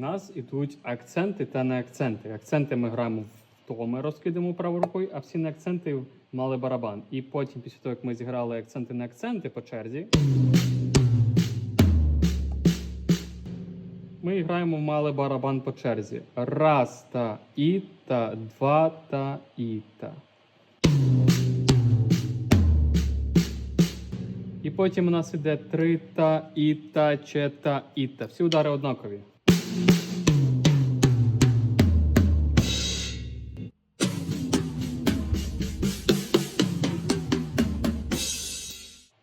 нас ідуть акценти та не акценти. Акценти ми граємо в то ми розкидаємо правою рукою, а всі не акценти мали барабан. І потім, після того, як ми зіграли акценти на акценти по черзі, ми граємо в малий барабан по черзі. Раз та і та, два та і та. І потім у нас іде три та, і та, че та, і та. Всі удари однакові.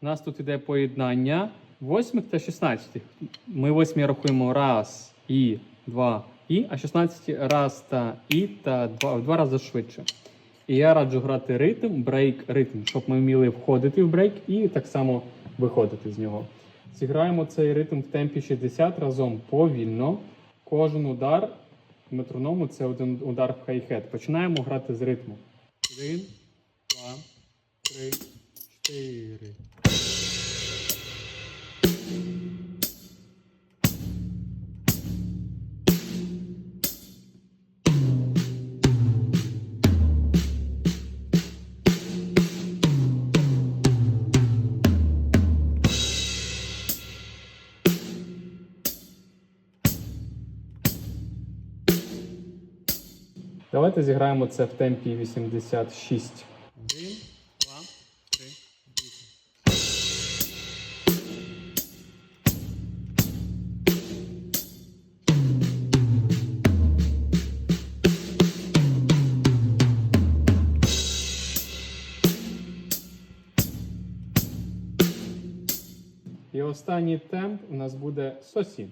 У нас тут іде поєднання восьмих та шістнадцятих. Ми восьмі рахуємо раз, і, два, і, а шістнадцяті раз та і та два, в два рази швидше. І я раджу грати ритм, брейк, ритм, щоб ми вміли входити в брейк і так само виходити з нього. Зіграємо цей ритм в темпі 60 разом повільно. Кожен удар метроному це один удар в хай-хет. Починаємо грати з ритму. Один, два, три, чотири. Давайте зіграємо це в темпі 86. Один, два, три, вісім. І останній темп у нас буде сосі.